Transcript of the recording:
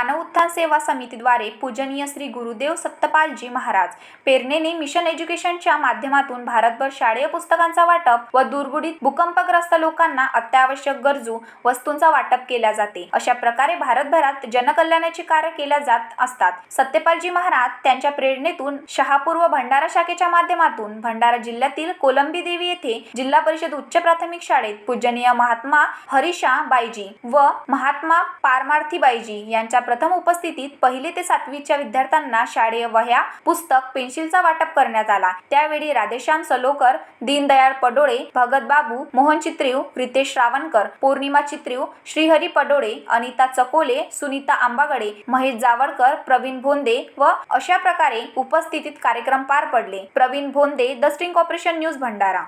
मानव जनसेवा समितीद्वारे पूजनीय श्री गुरुदेव सत्तपालजी महाराज पेरणेने मिशन एज्युकेशनच्या माध्यमातून भारतभर शाळेय पुस्तकांचा वाटप व दुर्गुडीत भूकंपग्रस्त लोकांना अत्यावश्यक गरजू वस्तूंचा वाटप केल्या जाते. अशा प्रकारे भारतभरात जनकल्याणाची कार्य केल्या जात असतात. सत्यपालजी महाराज त्यांच्या प्रेरणेतून शहापूर व भंडारा शाखेच्या माध्यमातून भंडारा जिल्ह्यातील कोलंबी देवी येथे जिल्हा परिषद उच्च प्राथमिक शाळेत पूजनीय महात्मा हरिषा बाईजी व महात्मा पारमार्थी बाईजी यांच्या प्रथम उपस्थितीत पहिली ते सातवीच्या विद्यार्थ्यांना शाळेय वह्या पुस्तक पेन्सिलचा वाटप करण्यात आला. त्यावेळी राधेश्याम सलोकर दीनदयाळ पडोळे भगत बाबू मोहन चित्रीव रितेश रावणकर पौर्णिमा चित्रीव श्रीहरी पडोळे अनिता चकोले सुनीता आंबागडे महेश जावळकर प्रवीण भोंदे व अशा प्रकारे उपस्थितीत कार्यक्रम पार पडले. Praveen Bhonde the sting operation news Bhandara.